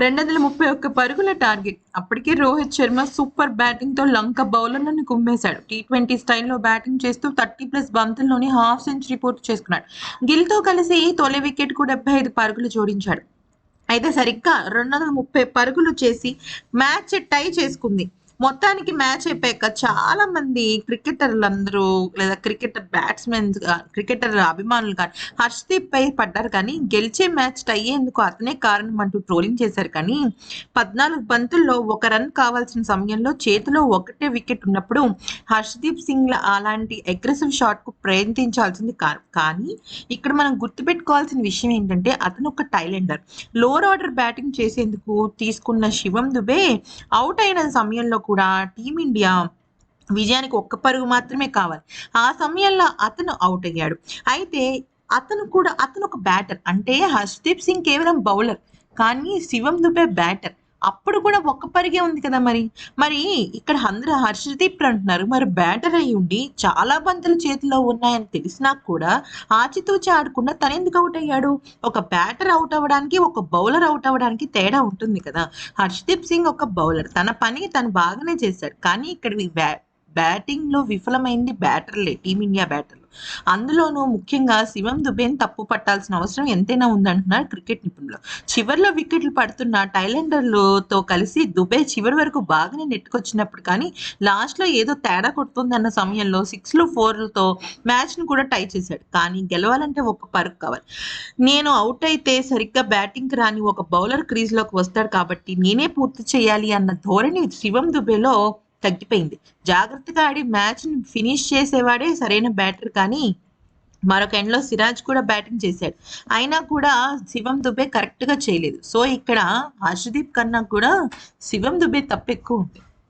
రెండు వందల ముప్పై ఒక్క పరుగుల టార్గెట్. అప్పటికే రోహిత్ శర్మ సూపర్ బ్యాటింగ్తో లంక బౌలర్లను కుమ్మేశాడు. టీ ట్వంటీ స్టైల్లో బ్యాటింగ్ చేస్తూ థర్టీ ప్లస్ బంతుల్లోనే హాఫ్ సెంచరీ పూర్తి చేసుకున్నాడు. గిల్తో కలిసి తొలి వికెట్ కూడా డెబ్బై ఐదు పరుగులు జోడించాడు. అయితే సరిగ్గా రెండు వందల ముప్పై పరుగులు చేసి మ్యాచ్ టై చేసుకుంది. మొత్తానికి మ్యాచ్ అయిపోయాక చాలా మంది క్రికెటర్లు అందరూ లేదా క్రికెటర్ బ్యాట్స్మెన్ క్రికెటర్ అభిమానులు కానీ హర్షదీప్ పై పడ్డారు కానీ గెలిచే మ్యాచ్ టై అయ్యేందుకు అతనే కారణం అంటూ ట్రోలింగ్ చేశారు కానీ పద్నాలుగు బంతుల్లో ఒక రన్ కావాల్సిన సమయంలో చేతిలో ఒకటే వికెట్ ఉన్నప్పుడు హర్షదీప్ సింగ్ అలాంటి అగ్రెసివ్ షాట్కు ప్రయత్నించాల్సింది కానీ ఇక్కడ మనం గుర్తుపెట్టుకోవాల్సిన విషయం ఏంటంటే అతను ఒక టైలెండర్. లోవర్ ఆర్డర్ బ్యాటింగ్ చేసేందుకు తీసుకున్న శివం దుబే అవుట్ అయిన సమయంలో కూడా టీమిండియా విజయానికి ఒక్క పరుగు మాత్రమే కావాలి. ఆ సమయంలో అతను అవుట్ అయ్యాడు. అయితే అతను కూడా అతను ఒక బ్యాటర్ అంటే హర్షదీప్ సింగ్ కేవలం బౌలర్ కానీ శివం దుబే బ్యాటర్ అప్పుడు కూడా ఒక్క పరిగే ఉంది కదా మరి. మరి ఇక్కడ అందరూ హర్షదీప్ అంటున్నారు మరి బ్యాటర్ అయి ఉండి చాలా బంతులు చేతిలో ఉన్నాయని తెలిసినా కూడా ఆచితూచి ఆడకుండా తను ఎందుకు అవుట్ అయ్యాడు? ఒక బ్యాటర్ అవుట్ అవ్వడానికి ఒక బౌలర్ అవుట్ అవ్వడానికి తేడా ఉంటుంది కదా. హర్షదీప్ సింగ్ ఒక బౌలర్ తన పని తను బాగానే చేశాడు. కానీ ఇక్కడ బ్యాటింగ్లో విఫలమైంది బ్యాటర్లే టీమిండియా బ్యాటర్ అందులోనూ ముఖ్యంగా శివం దుబేని తప్పు పట్టాల్సిన అవసరం ఎంతైనా ఉందంటున్నారు క్రికెట్ నిపుణులు. చివర్లో వికెట్లు పడుతున్న టైలెండర్లతో కలిసి దుబే చివరి వరకు బాగానే నెట్టుకొచ్చినప్పుడు కానీ లాస్ట్లో ఏదో తేడా కొడుతుందన్న సమయంలో సిక్స్లు ఫోర్లతో మ్యాచ్ను కూడా టై చేశాడు. కానీ గెలవాలంటే ఒక పరుగు కావాలి. నేను అవుట్ అయితే సరిగ్గా బ్యాటింగ్కి రాని ఒక బౌలర్ క్రీజ్లోకి వస్తాడు కాబట్టి నేనే పూర్తి చేయాలి అన్న ధోరణి శివం దుబేలో తగ్గిపోయింది. జాగ్రత్తగా ఆడి మ్యాచ్ని ఫినిష్ చేసేవాడే సరైన బ్యాటర్ కానీ మరొక ఎండ్లో సిరాజ్ కూడా బ్యాటింగ్ చేశాడు. అయినా కూడా శివం దుబే కరెక్ట్గా చేయలేదు. సో ఇక్కడ హర్షదీప్ కన్నా కూడా శివం దుబే తప్పు ఎక్కువ ఉంది.